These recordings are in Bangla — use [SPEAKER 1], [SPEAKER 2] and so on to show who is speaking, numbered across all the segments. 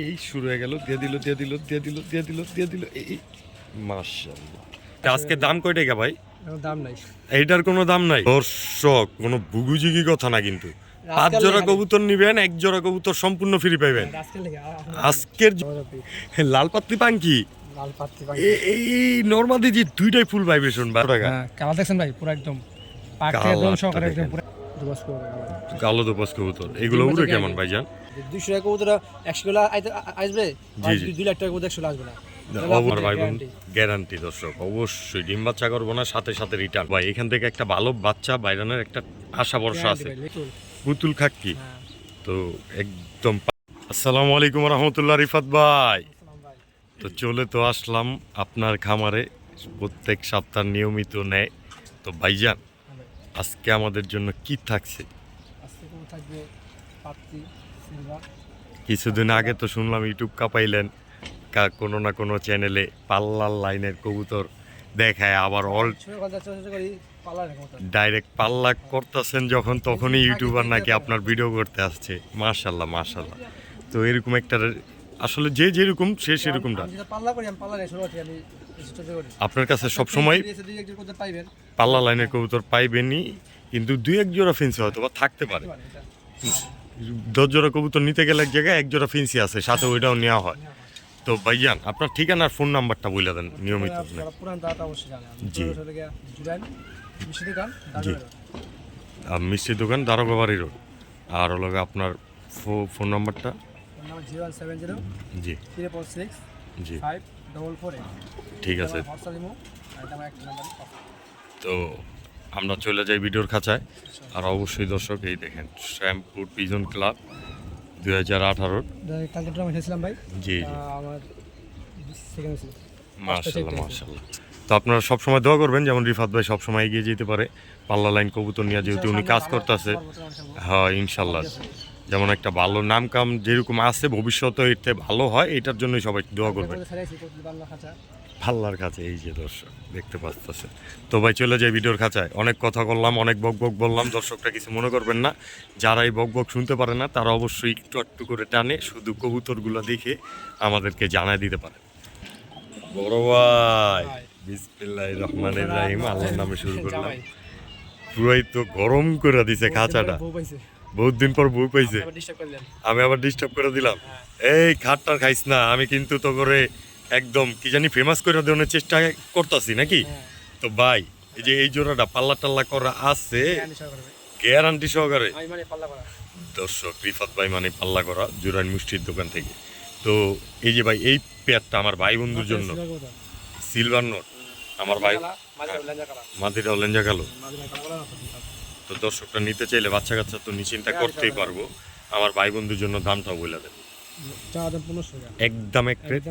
[SPEAKER 1] এই শুরু হয়ে গেল দিয়ে দিল দিয়ে দিল দিয়ে দিল দিয়ে দিল দিয়ে দিল এই মাশাআল্লাহ। আজকে দাম কয় টাকা ভাই?
[SPEAKER 2] দাম নাই।
[SPEAKER 1] এইটার কোনো দাম নাই? দর্শক কোনো বুগুজিগি কথা না কিন্তু। পাঁচ জোড়া কবুতর নিবেন এক জোড়া কবুতর সম্পূর্ণ ফ্রি পাইবেন। আজকের লাল পাত্তি পাঙ্কি? এই নর্মালি যে দুইটাই ফুল ভাইব্রেশন বারো টাকা।
[SPEAKER 2] হ্যাঁ কালার দেখছেন ভাই? পুরো একদম। থেকে একদম সহকারে একদম
[SPEAKER 1] কালো দোপাস কবুতর। এগুলো উড়ে কেমন। ভাইজান?
[SPEAKER 2] দুশো টাকা কবুতরা একশো গুলা আসবে?
[SPEAKER 1] জি,
[SPEAKER 2] আর
[SPEAKER 1] জি।
[SPEAKER 2] দুই লাখ টাকা কবুতর একশো আসবে না।
[SPEAKER 1] গ্যারান্টি দর্শক অবশ্যই ডিম বাচ্চা করব না সাথে সাথে রিটার্ন ভাই এখান থেকে একটা ভালো বাচ্চা বাইরানের একটা আশা ভরসা আছে। পুতুল খাক্কি তো একদম আসসালামু আলাইকুম রহমতুল্লাহ রিফাত ভাই। তো চলে তো আসলাম আপনার খামারে প্রত্যেক সপ্তাহ নিয়মিত নেয়। তো ভাইজান আজকে আমাদের জন্য কি থাকছে?
[SPEAKER 2] আজকে কবুতর থাকবে পাত্তি সিলভার।
[SPEAKER 1] কিছুদিন আগে তো শুনলাম ইউটিউব কাপাইলেন কা- কোনো না কোনো চ্যানেলে পাল্লার লাইনের কবুতর দেখায় আবার অল ডাইরেক্ট পাল্লা করতেছেন যখন তখনই ইউটিউবার নাকি আপনার ভিডিও করতে আসছে। মাশাল্লাহ মাশাল্লাহ তো এরকম একটা আসলে যে যেরকম সে সেরকমটা। আপনার কাছে সব সময়
[SPEAKER 2] দুই একজন কবুতর পাইবেন।
[SPEAKER 1] পাল্লা লাইনের কবুতর পাইবেনই কিন্তু দুই এক জোড়া ফেন্সি হয়তো বা থাকতে পারে। দশ জোড়া কবুতর নিতে গেলে এক জায়গায় এক জোড়া ফেন্সি আছে সাথে ওইটাও নেওয়া হয়। তো ভাইজান আপনার ঠিকানার ফোন নাম্বারটা বলে দেন নিয়মিত জি। জি। আর মিষ্টি দোকান দারোগাবাড়ি রোড। আর হলো আপনার ফোন নাম্বারটা
[SPEAKER 2] number zero one seven zero
[SPEAKER 1] জি।
[SPEAKER 2] সিক্স
[SPEAKER 1] জি।
[SPEAKER 2] ফাইভ ডবল ফোর
[SPEAKER 1] ঠিক আছে। তো আমরা চলে যাই ভিডিওর খাঁচায়। আর অবশ্যই দর্শক এই দেখেন শ্যামপুর পিজন ক্লাব দুই হাজার আঠারোর।
[SPEAKER 2] কালকে ভাই।
[SPEAKER 1] জি জি।
[SPEAKER 2] আহ, আমার
[SPEAKER 1] মার্শাল্লাহ মার্শাল্লাহ তো আপনারা সবসময় দোয়া করবেন যেমন রিফাত ভাই সবসময় এগিয়ে যেতে পারে। পাল্লা লাইন কবুতর নিয়ে যেহেতু উনি কাজ করতেছে। হ্যাঁ ইনশাল্লাহ যেমন একটা ভালো নাম কাম যেরকম আছে, ভবিষ্যতে এতে ভালো হয়, এটার জন্যই সবাই দোয়া করবেন। পাল্লার কাছে এই যে দর্শক, দেখতে পাচ্ছেন। তো ভাই, চলে যাই ভিডিওর খাঁচায়। অনেক কথা বললাম, অনেক বক বক বললাম, দর্শকরা কিছু মনে করবেন না। যারা এই বক বক শুনতে পারে না, তারা অবশ্যই একটু একটু করে টানে, শুধু কবুতরগুলো দেখে আমাদেরকে জানায় দিতে পারে। বড় ভাই বিসমিল্লাহ রহমানের রাহিম, আল্লাহর নামে শুরু করলাম। পুরাই তো গরম করে দিছে খাঁচাটা। বহুত দিন পর বউ পাইছে আমি আবার ডিস্টার্ব করে দিলাম। এই খাটটার খাইস না আমি কিন্তু তো করে একদম কি জানি ফেমাস করে দেওয়ার চেষ্টা করতেছি নাকি? তো ভাই এই যে এই জোড়াটা পাল্লা টাল্লা করা আছে গ্যারান্টি সহকারে।
[SPEAKER 2] মানে
[SPEAKER 1] দর্শক রিফাত ভাই মানে পাল্লা করা জোরান মিষ্টির দোকান থেকে। তো এই যে ভাই এই পেয়ারটা আমার ভাই বন্ধুর জন্য। সিলভার নোট আমার ভাই মাদিরা লেঞ্জা গেল তো দর্শকটা নিতে চাইলে বাচ্চা কাচ্চা তো নিশ্চিন্তা করতেই পারব। আমার ভাই বন্ধুর জন্য দামটাও বলে দেন। একদম এক প্লেট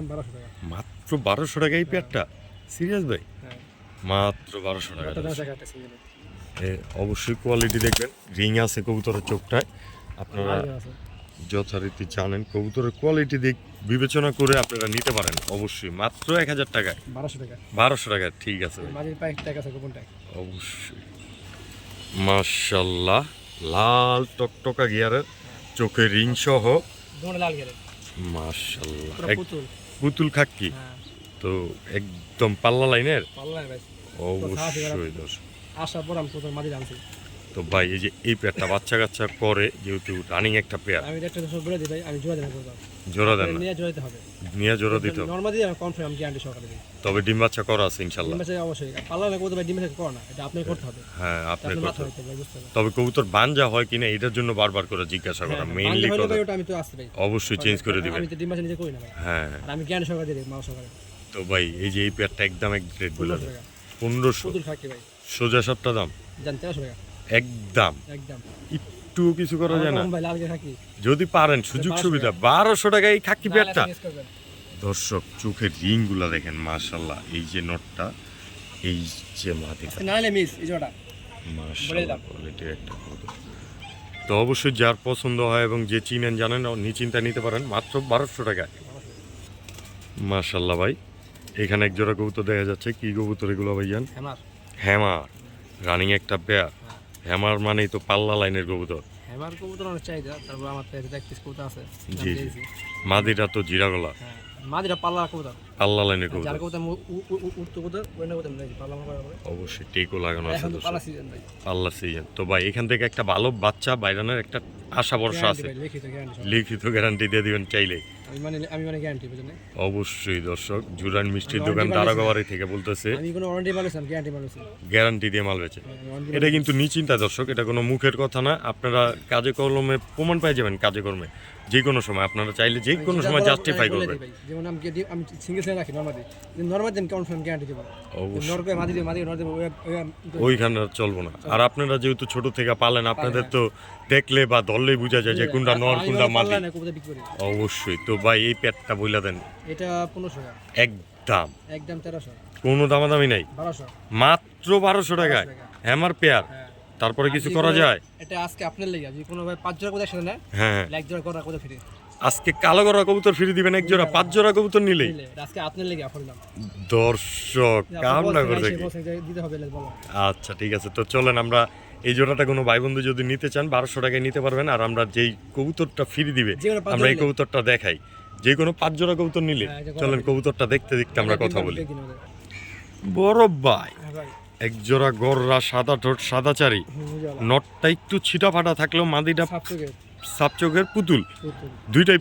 [SPEAKER 1] মাত্র বারোশো টাকা এই পেয়ারটা সিরিয়াস ভাই?
[SPEAKER 2] হ্যাঁ।
[SPEAKER 1] মাত্র বারোশো টাকা অবশ্যই কোয়ালিটি দেখবেন। রিং আছে কবুতরের চোখটায়। আপনারা যথারীতি জানেন কবুতরের কোয়ালিটি দিক বিবেচনা করে আপনারা নিতে পারেন। অবশ্যই মাত্র এক হাজার টাকায়।
[SPEAKER 2] বারোশো টাকা।
[SPEAKER 1] বারোশো টাকা ঠিক আছে অবশ্যই। মাশাল্লাহ লাল টকটকা গিয়ারের চোখে রিং সহ।
[SPEAKER 2] দোকানে
[SPEAKER 1] মাশাল্লাহ
[SPEAKER 2] পুতুল।
[SPEAKER 1] পুতুল খাক্কি
[SPEAKER 2] হ্যাঁ।
[SPEAKER 1] তো একদম পাল্লা লাইনের? অবশ্যই দোষ
[SPEAKER 2] আসার পর আমি পুতুল মাঝে আনছি
[SPEAKER 1] তো ভাই এই যে এই পেয়ারটা বাচ্চা কাচ্চা করে যেহেতু রানিং একটা পেয়ার।
[SPEAKER 2] আমি একটা দশ বলে দিই ভাই আমি জোড়া করতাম
[SPEAKER 1] জোড়া দেন
[SPEAKER 2] নিয়ে জোড়াতে হবে।
[SPEAKER 1] নিয়ে জোড়া দিতে হবে।
[SPEAKER 2] নর্মালি আমি কনফার্ম গ্যারান্টি সহকারে দিই।
[SPEAKER 1] তবে ডিম বাচ্চা করা আছে ইনশাল্লাহ।
[SPEAKER 2] ডিম মাছে অবশ্যই। পাল্লা না ভাই ডিম মাছে করো না এটা আপনি করতে হবে।
[SPEAKER 1] হ্যাঁ আপনি করতে
[SPEAKER 2] হবে।
[SPEAKER 1] তবে কবুতর বানজা হয় কিনা এটার জন্য বারবার করে জিজ্ঞাসা করা
[SPEAKER 2] হ্যাঁ,
[SPEAKER 1] মেইনলি
[SPEAKER 2] হলে
[SPEAKER 1] কথা
[SPEAKER 2] ওটা আমি তো আসতে ভাই
[SPEAKER 1] অবশ্যই চেঞ্জ করে দিবেন।
[SPEAKER 2] আমি তো ডিম মাছে নিজে করি না ভাই।
[SPEAKER 1] হ্যাঁ
[SPEAKER 2] আর আমি জ্ঞান সহকারে দিই মা সহকারে
[SPEAKER 1] তো ভাই এই যে এই পেয়ারটা একদম এক গ্রেড বলে
[SPEAKER 2] পনেরোশো পুতুল ভাই।
[SPEAKER 1] সোজা সাতটা দাম? একদম।
[SPEAKER 2] একদম।
[SPEAKER 1] একটু কিছু করা যায় না?
[SPEAKER 2] থাকি
[SPEAKER 1] যদি পারেন সুযোগ সুবিধা। বারোশো টাকায় এই খাকি পেয়ারটা। দর্শক চোখের রিংগুলা দেখেন মাশাল্লাহ এই যে নটটা এই যে মাটিটা।
[SPEAKER 2] না হলে মিস এই জোড়া
[SPEAKER 1] মাশাল্লাহ কোয়ালিটির একটা কবুতর। তো অবশ্যই যার পছন্দ হয় এবং যে চিনেন জানেন নিশ্চিন্তা নিতে পারেন মাত্র বারোশো টাকা। মাশাল্লাহ ভাই এখানে এক জোড়া কবুতর দেখা যাচ্ছে। কি কবুতর এগুলো ভাইজান
[SPEAKER 2] হ্যামার।
[SPEAKER 1] হ্যামার। রানিং একটা পেয়ার হ্যামার মানেই তো পাল্লা লাইনের কবুতর।
[SPEAKER 2] আমার কবুতর অনেক চাহিদা তারপর আমার তো এক পিস কবুতর আছে।
[SPEAKER 1] জি, জি। মাদিটা তো জিরাগলা
[SPEAKER 2] হ্যাঁ। মাদিরা পাল্লা কবুতর।
[SPEAKER 1] পাল্লা লাইনের
[SPEAKER 2] যার
[SPEAKER 1] কবুতর
[SPEAKER 2] কবুতর উঠতো কবুতর ওই না কবুতর পাল্লা মারা
[SPEAKER 1] অবশ্যই টেকও লাগানো আছে
[SPEAKER 2] তো পাল্লা সিজন ভাই
[SPEAKER 1] পাল্লা সিজন তো ভাই এখান থেকে একটা ভালো বাচ্চা বাইরানের একটা আশা ভরসা আছে।
[SPEAKER 2] লিখিত গ্যারান্টি
[SPEAKER 1] দিয়ে দিবেন চাইলে।
[SPEAKER 2] মানে আমি মানে গ্যারান্টি বুঝলেন
[SPEAKER 1] অবশ্যই দর্শক জুরান মিষ্টির দোকান দারাগাবাড়ি থেকে বলতেছে।
[SPEAKER 2] আমি কোনো ওয়ারেন্টি মানুষ গ্যারান্টি
[SPEAKER 1] গ্যারান্টি দিয়ে মাল বেচে। এটা কিন্তু নিচিন্তা দর্শক এটা কোনো মুখের কথা না। আপনারা কাজে কলমে প্রমাণ পাই যাবেন কাজে কর্মে যে কোনো সময় আপনারা চাইলে যে কোনো সময় জাস্টিফাই করবেন।
[SPEAKER 2] যেমন আমি যদি- আমি সিঙ্গেল সেল রাখি নর্মালি নর্মালি আমি কেমন গ্যারান্টি দেবো।
[SPEAKER 1] অবশ্যই।
[SPEAKER 2] নর্কে মাদি মাদি নর্কে
[SPEAKER 1] ওইখানে চলবো না। আর আপনারা যেহেতু ছোট থেকে পালেন আপনাদের তো দেখলে বা ধরলেই বোঝা যায় যে কোনটা নর কোনটা মাদি। অবশ্যই। তো ভাই এই পেটটা বইলা দেন।
[SPEAKER 2] এটা পনেরোশো টাকা।
[SPEAKER 1] একদম।
[SPEAKER 2] একদম তেরোশো।
[SPEAKER 1] কোনো দামাদামি নাই।
[SPEAKER 2] বারোশো।
[SPEAKER 1] মাত্র বারোশো টাকায়।
[SPEAKER 2] টাকা।
[SPEAKER 1] হ্যামার পেয়ার তারপরে কিছু করা যায়?
[SPEAKER 2] এটা আজকে আপনার লেগে যে কোনো ভাই পাঁচ জোড়া কোথায় সাথে না
[SPEAKER 1] হ্যাঁ।
[SPEAKER 2] এক জোড়া করা কোথায় ফ্রি।
[SPEAKER 1] আজকে কালো গড়া কবুতর ফিরে দিবেন এক জোড়া পাঁচ জোড়া কবুতর
[SPEAKER 2] নিলে আজকে আপনার লেগে দিলাম
[SPEAKER 1] দর্শক কাম না করে দেখি
[SPEAKER 2] দিতে হবে বলো।
[SPEAKER 1] আচ্ছা ঠিক আছে তো চলেন আমরা এই জোড়াটা কোনো ভাই বন্ধু যদি নিতে চান বারোশো টাকায় নিতে পারবেন আর আমরা যেই কবুতরটা ফ্রি দিবে আমরা এই কবুতরটা দেখাই। যে কোনো পাঁচ জোড়া কবুতর নিলে
[SPEAKER 2] হ্যাঁ, করা
[SPEAKER 1] চলেন কবুতরটা দেখতে দেখতে আমরা কথা বলি। বড় ভাই।
[SPEAKER 2] হ্যাঁ ভাই
[SPEAKER 1] এক জোড়া গররা সাদা ঠোঁট সাদা চারি। নটটা একটু ছিটা ফাটা থাকলেও মাদিটা
[SPEAKER 2] থেকে
[SPEAKER 1] পুতুল। দুইটাই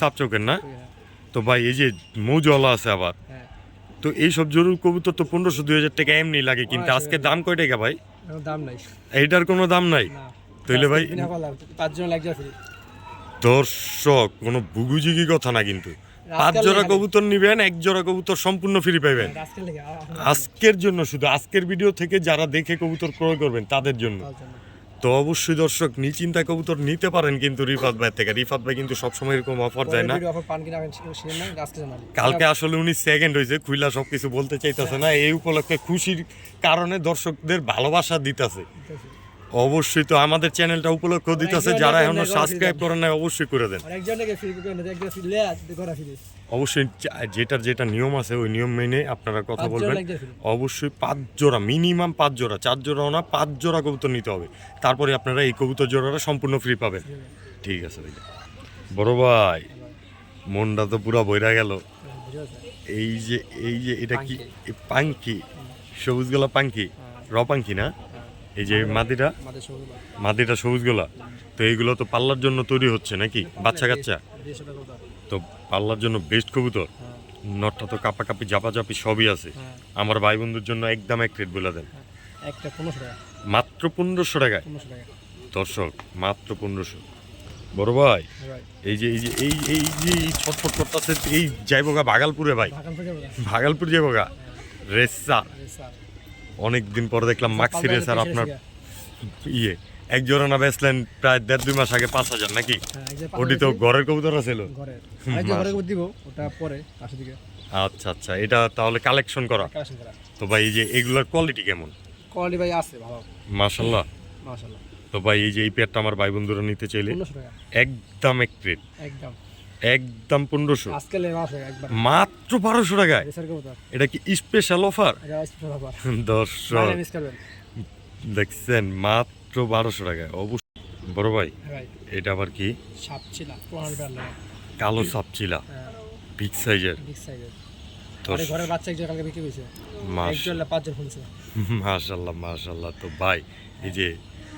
[SPEAKER 1] সাপচোখের না?
[SPEAKER 2] হ্যাঁ,
[SPEAKER 1] তো ভাই এই যে মৌজওয়ালা আছে আবার।
[SPEAKER 2] হ্যাঁ।
[SPEAKER 1] তো এই সব জরুর কবুতর তো পনেরোশো দুই হাজার টাকা এমনি লাগে কিন্তু। আজকে দাম কয় টাকা ভাই?
[SPEAKER 2] দাম নাই।
[SPEAKER 1] এইটার কোনো দাম নাই? তাইলে ভাই দর্শক কোনো বুগুজিগি কথা না কিন্তু। পাঁচ জোড়া কবুতর নিবেন এক জোড়া কবুতর সম্পূর্ণ ফ্রি পাইবেন।
[SPEAKER 2] এখন
[SPEAKER 1] আজকের জন্য শুধু আজকের ভিডিও থেকে যারা দেখে কবুতর ক্রয় করবেন তাদের জন্য। তো অবশ্যই দর্শক নিচিন্তা কবুতর নিতে পারেন কিন্তু রিফাত ভাই থেকে। রিফাত ভাই কিন্তু সবসময় এরকম অফার দেয় না। কালকে আসলে উনি সেকেন্ড হয়েছে খুইলা সবকিছু বলতে চাইতেছে না। এই উপলক্ষে খুশির কারণে দর্শকদের ভালোবাসা দিতেছে। অবশ্যই তো আমাদের চ্যানেলটা উপলক্ষ দিতেছে যারা
[SPEAKER 2] এখনও
[SPEAKER 1] সাবস্ক্রাইব করেন নাই অবশ্যই করে দেন। অবশ্যই যেটার যেটা নিয়ম আছে ওই নিয়ম মেনে আপনারা কথা বলবেন। অবশ্যই পাঁচ জোড়া মিনিমাম পাঁচ জোড়া চার জোড়াও না পাঁচ জোড়া কবুতর নিতে হবে। তারপরে আপনারা এই কবুতর জোড়াটা সম্পূর্ণ ফ্রি পাবেন। ঠিক আছে ভাই। বড় ভাই মনটা তো পুরো বইরা গেল। এই যে এই যে এটা কি
[SPEAKER 2] পাঙ্কি।
[SPEAKER 1] এ পাঙ্কি সবুজ গোলা পাঙ্কি র পাঙ্কি না? এই যে মাদিটা। মাদিটা সবুজ গোলা তো এইগুলো তো পাল্লার জন্য তৈরি হচ্ছে নাকি? বাচ্চা কাচ্চা। তো পাল্লার জন্য বেস্ট কবুতর।
[SPEAKER 2] হ্যাঁ,
[SPEAKER 1] নটটা তো কাপাকাপি জাপাজাপি সবই আছে।
[SPEAKER 2] হ্যাঁ,
[SPEAKER 1] আমার ভাই বন্ধুর জন্য একদম এক রেট বলে দেন।
[SPEAKER 2] হ্যাঁ।
[SPEAKER 1] মাত্র পনেরোশো টাকায়?
[SPEAKER 2] টাকা।
[SPEAKER 1] দর্শক মাত্র পনেরোশো। বড় ভাই এই যে এই যে এই এই যে এই ছটফট করতেছে এই যাইবগা ভাগালপুরে ভাই। ভাগালপুর যাইবগা।
[SPEAKER 2] স্যার
[SPEAKER 1] অনেক দিন পর দেখলাম মাক্সি রেসার
[SPEAKER 2] বেশি
[SPEAKER 1] আপনার ইয়ে এক জোড়া না বেচলেন প্রায় দেড় দুই মাস আগে পাঁচ হাজার নাকি?
[SPEAKER 2] হ্যাঁ,
[SPEAKER 1] ওটি তো ঘরের কবুতর ছিল।
[SPEAKER 2] আর দিব, ওটা পরে, দিকে।
[SPEAKER 1] আচ্ছা আচ্ছা এটা তাহলে কালেকশন করা? তো ভাই এই যে এগুলোর কোয়ালিটি কেমন?
[SPEAKER 2] কোয়ালিটি ভাই আছে ভালো।
[SPEAKER 1] মাশাল্লাহ
[SPEAKER 2] মাশাআল্লাহ।
[SPEAKER 1] তো ভাই এই যে এই পেয়ারটা আমার ভাই বন্ধুরা নিতে চাইলে একদম এক প্লেট
[SPEAKER 2] একদম।
[SPEAKER 1] একদম পনেরোশো।
[SPEAKER 2] হয়ে
[SPEAKER 1] মাত্র বারোশো টাকায়? এটা কি স্পেশাল অফার দর্শক দেখছেন মাত্র বারোশো টাকায়। অবশ্যই বড় ভাই
[SPEAKER 2] হ্যাঁ
[SPEAKER 1] এটা আবার কি? কালো সাপচিলা।
[SPEAKER 2] হ্যাঁ।
[SPEAKER 1] বিগ সাইজের
[SPEAKER 2] বিগ সাইজের
[SPEAKER 1] মাশাল্লাহ মাশাল্লাহ। তো ভাই এই যে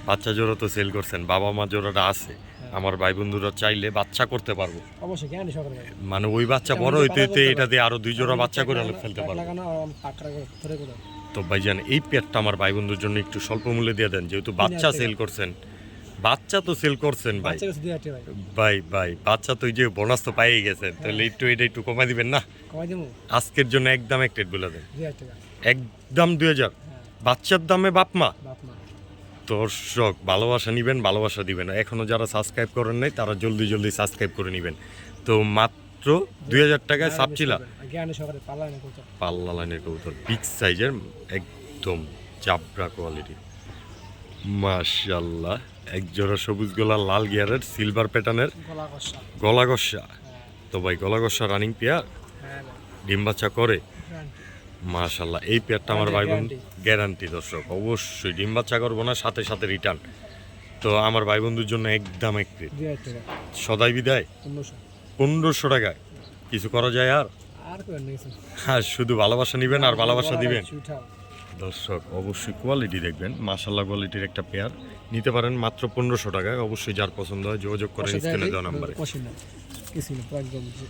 [SPEAKER 1] বাচ্চা জোড়া তো সেল করছেন বাবা মা জোড়াটা আছে। আমার ভাই বন্ধুরা চাইলে বাচ্চা করতে পারব।
[SPEAKER 2] ভাই
[SPEAKER 1] মানে ওই বাচ্চা বড় হইতে হইতে এটা দিয়ে আরও দুই জোড়া বাচ্চা করে ফেলতে পারব। তো ভাইজান এই পেয়ারটা আমার ভাই বন্ধুর জন্য একটু স্বল্প মূল্যে দিয়ে দেন যেহেতু বাচ্চা সেল করছেন। বাচ্চা তো সেল করছেন ভাই।
[SPEAKER 2] ভাই।
[SPEAKER 1] ভাই ভাই বাচ্চা তো যে বোনাস তো পাইয়ে গেছেন তাহলে একটু এটা একটু কমাই দিবেন না? আজকের জন্য একদম এক রেট বলে দেন। একদম দুই হাজার।
[SPEAKER 2] হ্যাঁ।
[SPEAKER 1] বাচ্চার দামে বাপ মা। দর্শক ভালোবাসা নিবেন ভালোবাসা দিবেন এখনও যারা সাবস্ক্রাইব করেন নাই তারা জলদি জলদি সাবস্ক্রাইব করে নেবেন। তো মাত্র দুই হাজার টাকায় সাপচিলা।
[SPEAKER 2] পাল্লা
[SPEAKER 1] লাইনের কবুতর বিগ সাইজের একদম চাবড়া কোয়ালিটি মাশাল্লাহ এক জোড়া সবুজ গোলা লাল গিয়ারের সিলভার প্যাটার্নের
[SPEAKER 2] গলা কষা
[SPEAKER 1] গসা
[SPEAKER 2] হ্যাঁ
[SPEAKER 1] তো ভাই গলা গসা রানিং পেয়ার ডিম বাচ্চা করে। মাশাল্লাহ এই পেয়ারটা আমার ভাই বোন গ্যারান্টি দর্শক অবশ্যই ডিম বাচ্চা করব না সাথে সাথে রিটার্ন তো আমার ভাই বন্ধুর জন্য একদম এক প্লেট সদাই বিদায়।
[SPEAKER 2] পনেরোশো।
[SPEAKER 1] টাকায়। কিছু করা যায় আর? হ্যাঁ শুধু ভালোবাসা নিবেন আর ভালোবাসা দিবেন। দর্শক অবশ্যই কোয়ালিটি দেখবেন। মাসাল্লাহ কোয়ালিটির একটা পেয়ার। নিতে পারেন মাত্র পনেরোশো টাকায়। অবশ্যই যার পছন্দ হয় যোগাযোগ করেন স্ক্রিনে দেওয়া নাম্বারে
[SPEAKER 2] পছন্দ কিছু না পুরো একদম যে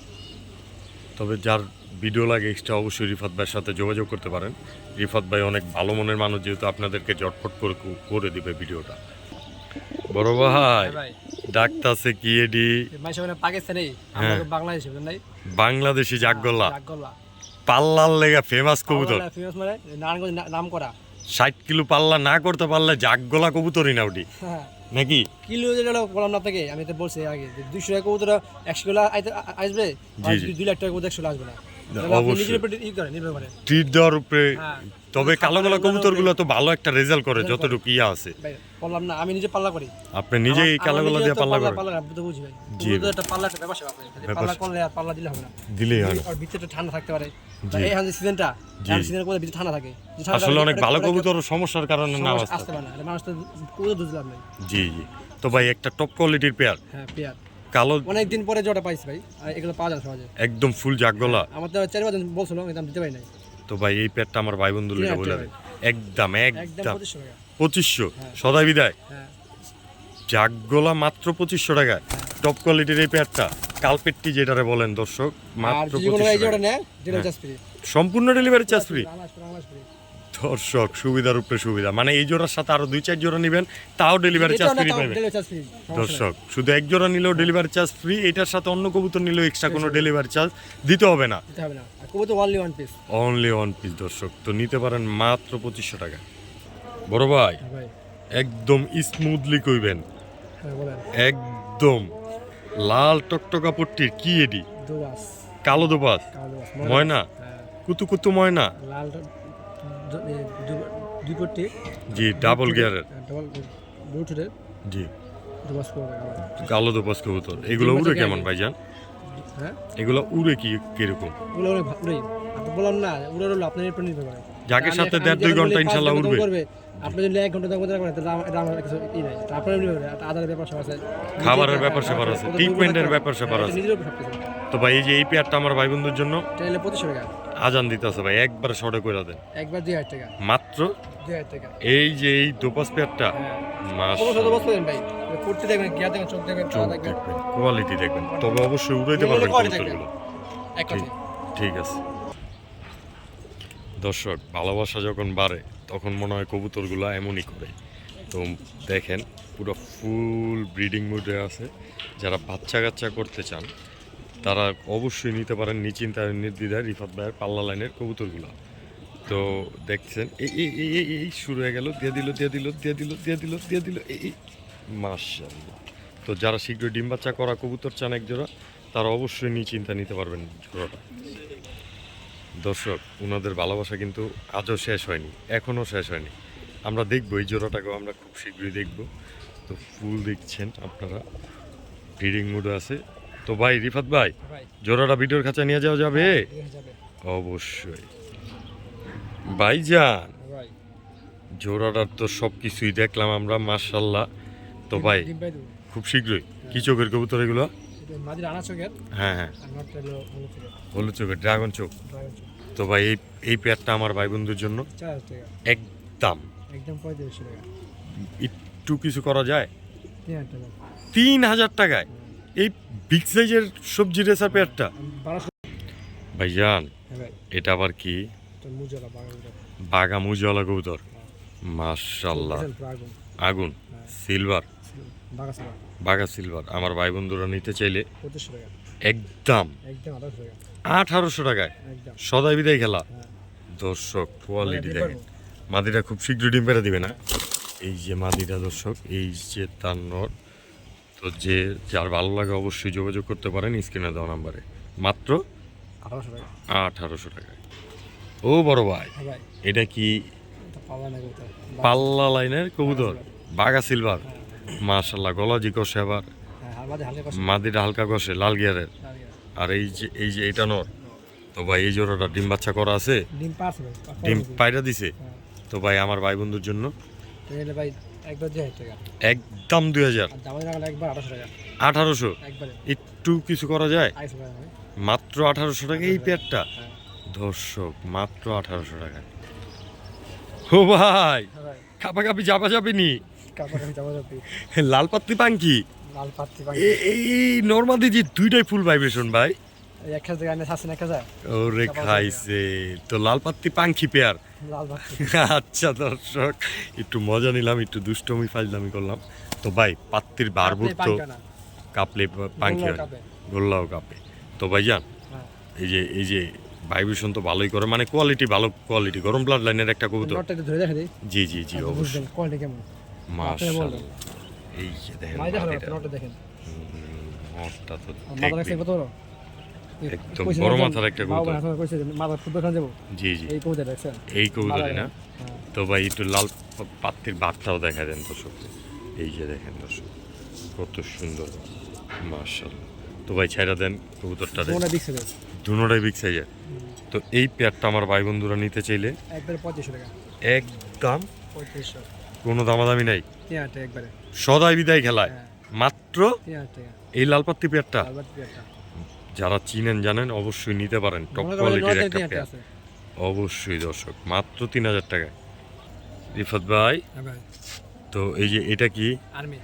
[SPEAKER 1] তবে যার ভিডিও লাগে এক্সট্রা অবশ্যই রিফাত ভাইয়ের সাথে যোগাযোগ করতে পারেন। রিফাত ভাই অনেক ভালো মনের মানুষ যেহেতু আপনাদেরকে জটফট করে করে দিবে ভিডিওটা। বড় ভাই
[SPEAKER 2] ভাই।
[SPEAKER 1] কি এডি
[SPEAKER 2] পাকিস্তানি
[SPEAKER 1] হ্যাঁ।
[SPEAKER 2] বাংলাদেশে
[SPEAKER 1] জাগগোল্লা
[SPEAKER 2] জাগগোল্লা
[SPEAKER 1] পাল্লার লেগা ফেমাস কবুতর।
[SPEAKER 2] ফেমাস মানে নাম করা
[SPEAKER 1] ষাট কিলো পাল্লা না করতে পারলে জাগগোলা কবুতরই না ওটি।
[SPEAKER 2] হ্যাঁ।
[SPEAKER 1] নাকি
[SPEAKER 2] কিলো যেটা বললাম না আপনাকে আমি তো বলছি আগে দুইশো টাকা কবুতর একশো কিলো আসবে। দুই লাখ টাকা কবুতর একশো আসবে না
[SPEAKER 1] অবশ্যই। ট্রিট দেওয়ার উপরে
[SPEAKER 2] হ্যাঁ।
[SPEAKER 1] তবে কালো কালো
[SPEAKER 2] কবুতরগুলো
[SPEAKER 1] তো ভালো একটা রেজাল্ট করে যতটুকু ইয়া আছে।
[SPEAKER 2] বললাম না আমি নিজে পাল্লা করি।
[SPEAKER 1] আপনি নিজেই কালো কালো দিয়ে পাল্লা করেন।
[SPEAKER 2] পাল্লা আপনি তো বুঝি ভাই।
[SPEAKER 1] জি।
[SPEAKER 2] একটা পাল্লা একটা ব্যাপার। খালি
[SPEAKER 1] ব্যাপার
[SPEAKER 2] পাল্লা করলে আর পাল্লা দিলে হবে না।
[SPEAKER 1] দিলেই হয় না।
[SPEAKER 2] আর ভিতরটা ঠান্ডা থাকতে পারে।
[SPEAKER 1] জি।
[SPEAKER 2] এই হাতে সিজনটা
[SPEAKER 1] জি।
[SPEAKER 2] সিজনের মধ্যে ভিতরে ঠান্ডা থাকে।
[SPEAKER 1] আসলে অনেক ভালো কবুতর সমস্যার কারণে না আসতে
[SPEAKER 2] পারে না। এটা মানুষ তো কবুতর বুঝলাম নাই।
[SPEAKER 1] জি জি। তো ভাই একটা টপ কোয়ালিটির পেয়ার
[SPEAKER 2] হ্যাঁ পেয়ার
[SPEAKER 1] কালো
[SPEAKER 2] অনেক দিন পরে জটা পাইছি ভাই আর এগুলো পাওয়া যায় সহজে।
[SPEAKER 1] একদম ফুল জাগগোলা
[SPEAKER 2] আমার তো চার পাঁচ বলছিল আমি দিতে পারি নাই।
[SPEAKER 1] তো ভাই এই প্যাডটা আমার ভাই বন্ধু
[SPEAKER 2] লোকে
[SPEAKER 1] লেগে বলে দেয়। একদম
[SPEAKER 2] একদম পঁচিশশো টাকা। হ্যাঁ।
[SPEAKER 1] সদাই বিদায়।
[SPEAKER 2] হ্যাঁ।
[SPEAKER 1] জাগগোলা মাত্র পঁচিশশো টাকায় টপ কোয়ালিটির এই প্যাডটা কালপেটটি যেটারে বলেন দর্শক মাত্র টাকা। হ্যাঁ। সম্পূর্ণ ডেলিভারি চার্জ ফ্রি। দর্শক সুবিধার উপরে সুবিধা। মানে এই জোড়ার সাথে আরও দুই চার জোড়া নেবেন তাও ডেলিভারি চার্জ ফ্রি পাবেন। দর্শক শুধু এক জোড়া নিলেও ডেলিভারি চার্জ ফ্রি এটার সাথে অন্য কবুতর নিলেও এক্সট্রা কোনো ডেলিভারি চার্জ দিতে হবে না।
[SPEAKER 2] অনলি ওয়ান পিস
[SPEAKER 1] দর্শক। তো নিতে পারেন মাত্র পঁচিশশো টাকা। বড় ভাই
[SPEAKER 2] ভাই।
[SPEAKER 1] একদম স্মুথলি কইবেন।
[SPEAKER 2] হ্যাঁ
[SPEAKER 1] একদম লাল টকটকা পট্টির কি এডি? কালো দোপাস ময়না?
[SPEAKER 2] হ্যাঁ।
[SPEAKER 1] কুতু কুতু ময়না?
[SPEAKER 2] লাল
[SPEAKER 1] জি ডাবল গিয়ারের
[SPEAKER 2] ডাবল ব্লুটুথের
[SPEAKER 1] জি। কালো দোপাস কবুতর। এগুলো উড়ে কেমন ভাইজান?
[SPEAKER 2] হ্যাঁ?
[SPEAKER 1] এগুলো উড়ে কি কীরকম?
[SPEAKER 2] উড়ে আপনি বললাম না উড়ে উড়লো আপনার উপর নির্ভর করে।
[SPEAKER 1] যাকে সাথে দেড় দুই
[SPEAKER 2] ঘণ্টা
[SPEAKER 1] ইনশাল্লাহ উড়বে।
[SPEAKER 2] আপনি যদি এক ঘণ্টা ঘণ্টা করেন তাহলে আমার- কিছু ই নাই। আপনার নির্ভর করে একটা ব্যাপার সব আছে।
[SPEAKER 1] খাবারের ব্যাপার স্যাপার আছে, ট্রিটমেন্টের ব্যাপার স্যাপার
[SPEAKER 2] হ্যাঁ,
[SPEAKER 1] আছে।
[SPEAKER 2] সব
[SPEAKER 1] তো ভাই এই যে এই পেয়ারটা আমার ভাই বন্ধুর জন্য?
[SPEAKER 2] এটা হলে পঁচিশশো টাকা।
[SPEAKER 1] আজান দিতেছে ভাই একবার শর্টে করে দেন।
[SPEAKER 2] একবার দুই হাজার টাকা।
[SPEAKER 1] মাত্র?
[SPEAKER 2] দুই হাজার টাকা।
[SPEAKER 1] এই যে এই দোপাস পেয়ারটা?
[SPEAKER 2] হ্যাঁ। ভাই করতে দেখবেন
[SPEAKER 1] কোয়ালিটি তবে অবশ্যই উড়াইতে পারবেন কবুতরগুলো। ঠিক আছে। দর্শক ভালোবাসা যখন বাড়ে তখন মনে হয় কবুতরগুলো এমনই করে। তো দেখেন পুরো ফুল ব্রিডিং মুডে আছে। যারা বাচ্চা কাচ্চা করতে চান তারা অবশ্যই নিতে পারেন নিচিন্তায় নির্দ্বিধায় রিফাত ভাইয়ের পাল্লা লাইনের কবুতরগুলো। তো দেখছেন, এই এই এই শুরু হয়ে গেল, দিয়ে দিল দিয়ে দিল দিয়ে দিল দিয়ে দিল দিয়ে দিল, এই মাশাআল্লাহ। তো যারা শীঘ্রই ডিম বাচ্চা করা কবুতর চান এক জোড়া, তারা অবশ্যই নিশ্চিন্তা নিতে পারবেন জোড়াটা। দর্শক ওনাদের ভালোবাসা কিন্তু আজও শেষ হয়নি, এখনও শেষ হয়নি। আমরা দেখব, এই জোড়াটাকেও আমরা খুব শীঘ্রই দেখব। তো ফুল দেখছেন আপনারা, ব্রিডিং মুডে আছে। তো ভাই রিফাত ভাই জোড়াটা ভিডিওর কাছে নিয়ে যাওয়া যাবে? অবশ্যই। ভাইজান
[SPEAKER 2] ভাই।
[SPEAKER 1] জোড়াটার তো সব কিছুই দেখলাম আমরা মার্শাল্লাহ তো ভাই খুব শীঘ্রই। কি চোখের কবুতর এগুলো? হ্যাঁ হ্যাঁ।
[SPEAKER 2] হলুদ চোখের।
[SPEAKER 1] ড্রাগন চোখ। তো ভাই এই এই পেয়ারটা আমার ভাই বন্ধুর জন্য একদম।
[SPEAKER 2] একদম
[SPEAKER 1] একটু কিছু করা যায়?
[SPEAKER 2] তিন হাজার
[SPEAKER 1] টাকায়? এই বিগ সাইজের সবজি রেসার পেয়ারটা ভাইজান
[SPEAKER 2] হ্যাঁ
[SPEAKER 1] এটা আবার কি?
[SPEAKER 2] মুজলা বাগান
[SPEAKER 1] বাগা মুজওয়ালা কবুতর মাশাল্লাহ
[SPEAKER 2] আগুন।
[SPEAKER 1] আগুন? সিলভার
[SPEAKER 2] বাগা
[SPEAKER 1] সিলভার আমার ভাই বন্ধুরা নিতে চাইলে একদম।
[SPEAKER 2] আঠারোশো
[SPEAKER 1] টাকায়। সদাই বিদায় খেলা।
[SPEAKER 2] হ্যাঁ।
[SPEAKER 1] দর্শক কোয়ালিটি দেখেন। মাদিটা খুব শীঘ্রই ডিম পেড়ে দিবে না? এই যে মাদিটা দর্শক এই যে তার নর। তো যে যার ভালো লাগে অবশ্যই যোগাযোগ করতে পারেন স্ক্রিনে দেওয়া নাম্বারে। মাত্র
[SPEAKER 2] আঠারোশো টাকা।
[SPEAKER 1] ও বড় ভাই
[SPEAKER 2] হ্যাঁ
[SPEAKER 1] এটা কি
[SPEAKER 2] পাল্লা
[SPEAKER 1] লাইনের কবুতর? বাঘা সিলভার? মাশাল্লাহ গলাজি কষে আবার।
[SPEAKER 2] হ্যাঁ
[SPEAKER 1] মাদিটা হালকা কষে লাল গিয়ারের। আর এই যে এই যে এটা নর। তো ভাই এই জোড়াটা ডিম বাচ্চা করা আছে?
[SPEAKER 2] ডিম
[SPEAKER 1] পায়রা দিছে?
[SPEAKER 2] হ্যাঁ।
[SPEAKER 1] তো ভাই আমার ভাই বন্ধুর জন্য।
[SPEAKER 2] ভাই
[SPEAKER 1] একদম দুই হাজার।
[SPEAKER 2] আঠারোশো
[SPEAKER 1] একটু কিছু করা যায়? মাত্র আঠারোশো টাকা এই পেয়ারটা?
[SPEAKER 2] হ্যাঁ।
[SPEAKER 1] দর্শক মাত্র আঠারোশো টাকা। ও ভাই
[SPEAKER 2] হ্যাঁ
[SPEAKER 1] কাপা কাপি যাবা যাবে নি লাল পাত্তি পাঙ্কি এই নর্মাদি যে দুইটাই ফুল ভাইব্রেশন ভাই।
[SPEAKER 2] এক হাজার
[SPEAKER 1] ওরে খাইছে। তো লাল পাত্তি পাঙ্কি পেয়ার? আচ্ছা দর্শক একটু মজা নিলাম একটু দুষ্টমি ফাজলামি করলাম। তো ভাই পাত্তির বারবুর তো কাপলে পাঙ্কি
[SPEAKER 2] গোল্লাও
[SPEAKER 1] হয়
[SPEAKER 2] কাপে।
[SPEAKER 1] গোল্লাও কাপে। তো ভাই
[SPEAKER 2] যান
[SPEAKER 1] এই যে এই যে ভাইব্রেশন তো ভালোই করে মানে কোয়ালিটি ভালো কোয়ালিটি গরম ব্লাড লাইনের একটা কবুতর জি জি জি অবশ্যই।
[SPEAKER 2] কোয়ালিটি কেমন?
[SPEAKER 1] মাশাআল্লাহ। এই যে দেখেন
[SPEAKER 2] মাই দেখো
[SPEAKER 1] মাদিটা।
[SPEAKER 2] নটটা দেখেন।
[SPEAKER 1] নটটা তো
[SPEAKER 2] মাথা রাখছে কত বড়?
[SPEAKER 1] একদম বড় মাথার একটা কবুতর।
[SPEAKER 2] মাথা ফুটবল খেলা যাব?
[SPEAKER 1] জি জি।
[SPEAKER 2] এই কবুতর দেখছেন
[SPEAKER 1] এই কবুতরই না?
[SPEAKER 2] হ্যাঁ।
[SPEAKER 1] তো ভাই একটু লাল পা- পাত্তির বাঘটাও দেখা দেন দর্শক। এই যে দেখেন দর্শক কত সুন্দর। মার্শাল্লাহ তো ভাই ছেড়া দেন কবুতরটা বিগ সাইজের তো এই পেয়ারটা আমার ভাই বন্ধুরা নিতে চাইলে একদম কোনো দামাদামি নাই। সদাই বিদায় খেলায়।
[SPEAKER 2] হ্যাঁ।
[SPEAKER 1] মাত্র এই লাল পাত্তি পেয়ারটা যারা চিনেন জানেন অবশ্যই নিতে পারেন। টপ কোয়ালিটির একটা পেয়ার অবশ্যই দর্শক মাত্র তিন হাজার টাকায় রিফাত ভাই
[SPEAKER 2] হ্যাঁ
[SPEAKER 1] তো এই যে এটা কি?
[SPEAKER 2] আর্মি।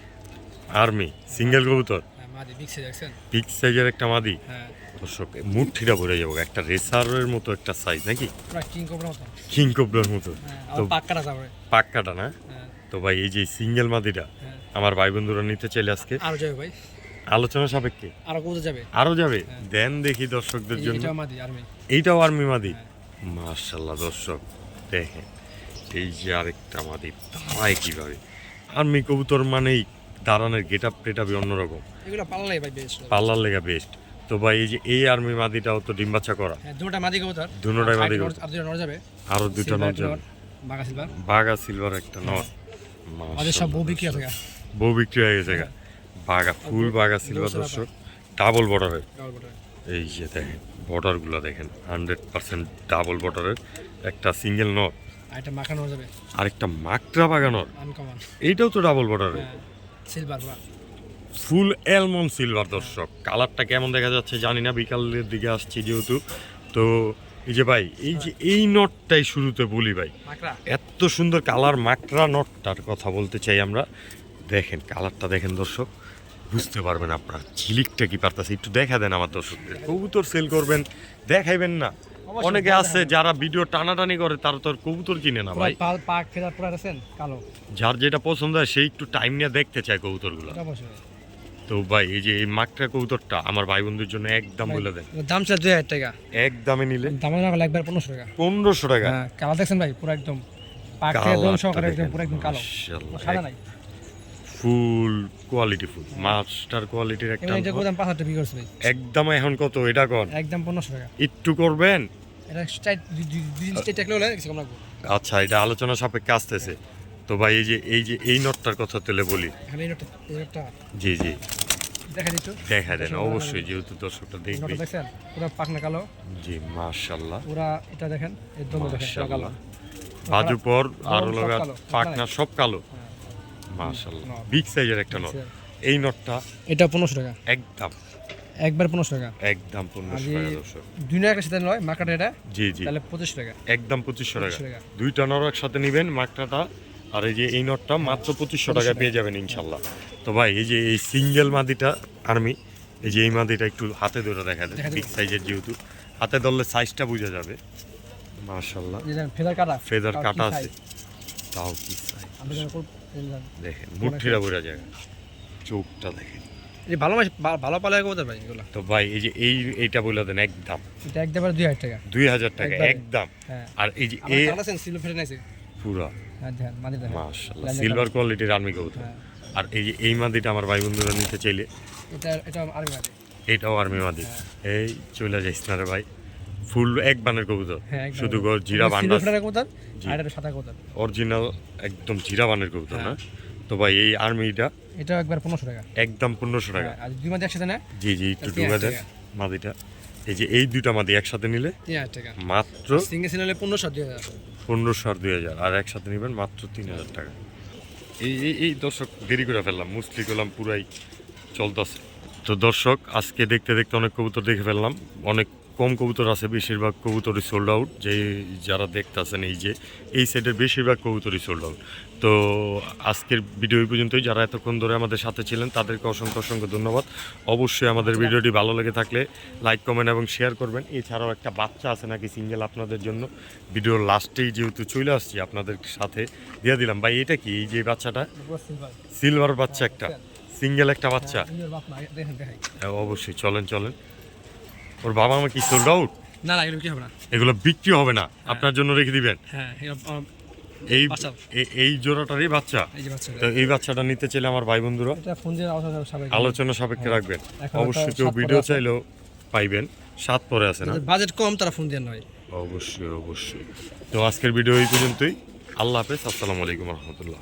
[SPEAKER 1] আর্মি সিঙ্গেল কবুতর?
[SPEAKER 2] হ্যাঁ
[SPEAKER 1] পিক সাইজের একটা মাদি?
[SPEAKER 2] হ্যাঁ।
[SPEAKER 1] দর্শক মুঠিটা ভরে যাব একটা রেসারের মতো একটা সাইজ নাকি?
[SPEAKER 2] কিং
[SPEAKER 1] কোবরার মতো।
[SPEAKER 2] হ্যাঁ
[SPEAKER 1] তো
[SPEAKER 2] পাক্কাটা
[SPEAKER 1] না?
[SPEAKER 2] হ্যাঁ।
[SPEAKER 1] তো ভাই এই যে সিঙ্গেল মাদিটা
[SPEAKER 2] হ্যাঁ।
[SPEAKER 1] আমার ভাই বন্ধুরা নিতে চাইলে আজকে।
[SPEAKER 2] আরও যাবে ভাই।
[SPEAKER 1] আলোচনা সাপেক্ষে?
[SPEAKER 2] আরও কবুতর যাবে?
[SPEAKER 1] আরও যাবে?
[SPEAKER 2] হ্যাঁ।
[SPEAKER 1] দেন দেখি দর্শকদের জন্য।
[SPEAKER 2] এটা মাদি আর্মি
[SPEAKER 1] এইটাও আর্মি মাদি?
[SPEAKER 2] হ্যাঁ।
[SPEAKER 1] মার্শাল্লাহ দর্শক দেখেন এই যে আরেকটা মাদি দাঁড়ায় কীভাবে? আর্মি কবুতর মানেই দাঁড়ানোর গেট আপ টেট অন্যরকম।
[SPEAKER 2] এগুলো পাল্লাই ভাই বেশ
[SPEAKER 1] পাল্লার লেগা বেস্ট তো ভাই এই যে এই আর্মি মাদিটাও তো ডিম বাচ্চা করা।
[SPEAKER 2] হ্যাঁ দুটো মাদি কবুতর।
[SPEAKER 1] দুটোটাই মাদি কবুতর।
[SPEAKER 2] আর দুটো নড় যাবে।
[SPEAKER 1] আরও দুটো
[SPEAKER 2] নর, বাঘা সিলভার
[SPEAKER 1] সিলভার একটা নট
[SPEAKER 2] আমাদের সব বউ বিক্রি আছে গা।
[SPEAKER 1] বউ বিক্রি হয়ে গেছে গা। বাঘা ফুল বাঘা সিলভার দর্শক। ডাবল বর্ডারের এই যে দেখেন বর্ডারগুলো দেখেন হান্ড্রেড পার্সেন্ট ডাবল বর্ডারের একটা সিঙ্গেল নট।
[SPEAKER 2] আর এটা যাবে।
[SPEAKER 1] আরেকটা মাকড়া বাগানোর এইটাও তো ডাবল বর্ডারের
[SPEAKER 2] হ্যাঁ। সিলভার
[SPEAKER 1] ফুল অ্যালমন্ড সিলভার দর্শক। কালারটা কেমন দেখা যাচ্ছে জানি না বিকালের দিকে আসছি যেহেতু। তো এই যে ভাই এই যে এই নটটাই শুরুতে বলি ভাই। এত সুন্দর কালার মাকড়া নটটার কথা বলতে চাই আমরা। দেখেন কালারটা দেখেন দর্শক বুঝতে পারবেন আপনার ঝিলিকটা কি পারতাছে। একটু দেখা দেন আমার দর্শকদের। কবুতর সেল করবেন দেখাইবেন না। অনেকে আছে যারা ভিডিও টানাটানি করে তারা তো কবুতর কিনে না ভাই।
[SPEAKER 2] পাল পাক ফেদার পুরা আছেন কালো।
[SPEAKER 1] যার যেটা পছন্দ হয় সেই একটু টাইম নিয়ে দেখতে চায় কবুতরগুলো। তো ভাই এই যে এই মাকড়া কবুতরটা আমার ভাই বন্ধুর জন্য একদম বলে দেন।
[SPEAKER 2] দাম ছিল দুই হাজার টাকা।
[SPEAKER 1] এক দামে নিলে?
[SPEAKER 2] দামের না একবার পনেরোশো টাকা।
[SPEAKER 1] পনেরোশো টাকা?
[SPEAKER 2] হ্যাঁ কালার দেখছেন ভাই? পুরো একদম পাক থেকে দোল সহকারে একদম পুরো একদম কালো। সাদা নাই।
[SPEAKER 1] ফুল কোয়ালিটি ফুল মাস্টার কোয়ালিটির একটা
[SPEAKER 2] এটা দাম টাকা করছে
[SPEAKER 1] একদম এখন কত এটা কোন?
[SPEAKER 2] একদম টাকা।
[SPEAKER 1] একটু করবেন?
[SPEAKER 2] এটা হলে কম রাখব
[SPEAKER 1] আচ্ছা এটা আলোচনা সাপেক্ষে আসতেছে। তো ভাই এই যে এই যে এই নটটার কথা তুলে বলি।
[SPEAKER 2] এখানে এই নোটটা এই নোটটা
[SPEAKER 1] জি জি।
[SPEAKER 2] দেখা দিত
[SPEAKER 1] দেখা দেন অবশ্যই যেহেতু দর্শকটা দেখবে
[SPEAKER 2] নোটটা দেখছেন? পুরো পাকনা কালো।
[SPEAKER 1] জি মাশাল্লাহ
[SPEAKER 2] পুরা এটা দেখেন এর দম দেখেন কালো।
[SPEAKER 1] বাজু পর আরও
[SPEAKER 2] সব
[SPEAKER 1] লগা
[SPEAKER 2] কালো,
[SPEAKER 1] পাকনা সব কালো।
[SPEAKER 2] নট।
[SPEAKER 1] বিগ সাইজের একটা নট। এই নটটা
[SPEAKER 2] এটা পনেরোশো টাকা।
[SPEAKER 1] একদম।
[SPEAKER 2] একবার পনেরোশো টাকা।
[SPEAKER 1] একদম পনেরোশো টাকা দর্শক।
[SPEAKER 2] দুই টাকা সাথে নয় মার্কেটে এটা?
[SPEAKER 1] জি জি।
[SPEAKER 2] তাহলে পঁচিশ টাকা।
[SPEAKER 1] একদম পঁচিশশো টাকা।
[SPEAKER 2] 2500 টাকা।
[SPEAKER 1] দুইটা নর একসাথে নিবেন মাকড়াটা। আর এই যে এই নটটা মাত্র পঁচিশশো টাকা পেয়ে যাবেন ইনশাল্লাহ তো ভাই এই যে এই সিঙ্গেল মাদিটা আর্মি এই যে এই মাদিটা একটু হাতে ধরে দেখা যায় বিগ সাইজের যেহেতু। হাতে ধরলে সাইজটা বোঝা যাবে। মাশাল্লাহ
[SPEAKER 2] ফেদার কাটা।
[SPEAKER 1] ফেদার কাটা আছে। তাও কি সাইজ দেখেন মুঠিটা বোঝা যায় চোখটা দেখেন।
[SPEAKER 2] এই ভালো মাছ ভালো পালে কোথায় ভাই এগুলো?
[SPEAKER 1] তো ভাই এই যে এই এইটা বলে দেন একদম।
[SPEAKER 2] এটা একদম দুই হাজার টাকা।
[SPEAKER 1] দুই হাজার টাকা একদম।
[SPEAKER 2] হ্যাঁ।
[SPEAKER 1] আর এই যে
[SPEAKER 2] আমার
[SPEAKER 1] এ
[SPEAKER 2] কালার আছেন সিলভার ফেটে নাইছে
[SPEAKER 1] পুরা।
[SPEAKER 2] হ্যাঁ লাইনে
[SPEAKER 1] সিলভার কোয়ালিটির আর্মি কবুতর।
[SPEAKER 2] হ্যাঁ।
[SPEAKER 1] আর এই যে এই মাদিটা আমার ভাই বন্ধুরা নিতে চাইলে।
[SPEAKER 2] এটা এটা আর্মি মাঝে
[SPEAKER 1] এইটাও আর্মি মাদি। এই চলে যাইস না রে ভাই। ফুল এক বানের কবুতর।
[SPEAKER 2] হ্যাঁ
[SPEAKER 1] শুধু জিরা
[SPEAKER 2] সাদা কোথায়
[SPEAKER 1] অরিজিনাল একদম জিরা বানের কবুতর না?
[SPEAKER 2] হ্যাঁ।
[SPEAKER 1] তো ভাই এই আর্মিটা
[SPEAKER 2] এটা একবার পনেরোশো টাকা।
[SPEAKER 1] একদম পনেরোশো টাকা।
[SPEAKER 2] হ্যাঁ, আর দুই মাঝে একসাথে না
[SPEAKER 1] জি জি একটু ডুবে দেন মাদিটা। এই যে এই দুইটা মাদি একসাথে নিলে মাত্র
[SPEAKER 2] সিঙ্গেল সিঙ্গেল পনেরোশো দুই হাজার।
[SPEAKER 1] পনেরোশো আর দুই হাজার। আর একসাথে নেবেন মাত্র তিন হাজার টাকা। এই এই এই দর্শক দেরি করে ফেললাম। মুসলি করলাম পুরাই চলতেছে। তো দর্শক আজকে দেখতে দেখতে অনেক কবুতর দেখে ফেললাম। অনেক কম কবুতর আছে বেশিরভাগ কবুতরই সোল্ড আউট যে যারা দেখতেছেন এই যে এই সাইডের বেশিরভাগ কবুতরই সোল্ড আউট তো আজকের ভিডিও এই পর্যন্তই। যারা এতক্ষণ ধরে আমাদের সাথে ছিলেন তাদেরকে অসংখ্য অসংখ্য ধন্যবাদ। অবশ্যই আমাদের ভিডিওটি ভালো লেগে থাকলে লাইক কমেন্ট এবং শেয়ার করবেন। এছাড়াও একটা বাচ্চা আছে নাকি সিঙ্গেল আপনাদের জন্য। ভিডিওর লাস্টেই যেহেতু চলে আসছি আপনাদের সাথে দিয়ে দিলাম। ভাই এটা কি? এই যে বাচ্চাটা? সিলভার বাচ্চা একটা। সিঙ্গেল একটা বাচ্চা? হ্যাঁ, অবশ্যই চলেন চলেন। ওর বাবা মা কি সোল্ড আউট
[SPEAKER 2] না না এগুলো কি হবে না।
[SPEAKER 1] এগুলো বিক্রি হবে না। আপনার জন্য রেখে দিবেন।
[SPEAKER 2] হ্যাঁ
[SPEAKER 1] এই। এই জোড়াটারই বাচ্চা।
[SPEAKER 2] এই যে বাচ্চা
[SPEAKER 1] তো এই বাচ্চাটা নিতে চাইলে আমার ভাই বন্ধুরা
[SPEAKER 2] এটা ফোন দিয়ে আলোচনা
[SPEAKER 1] সাপেক্ষে। রাখবেন। অবশ্যই কেউ ভিডিও। চাইলেও পাইবেন। সাত পরে আছে না?
[SPEAKER 2] বাজেট কম তারা ফোন দিয়ে নয়।
[SPEAKER 1] অবশ্যই অবশ্যই। তো আজকের ভিডিও এই পর্যন্তই। আল্লাহ হাফেজ। আসসালামু আলাইকুম রহমতুল্লাহ।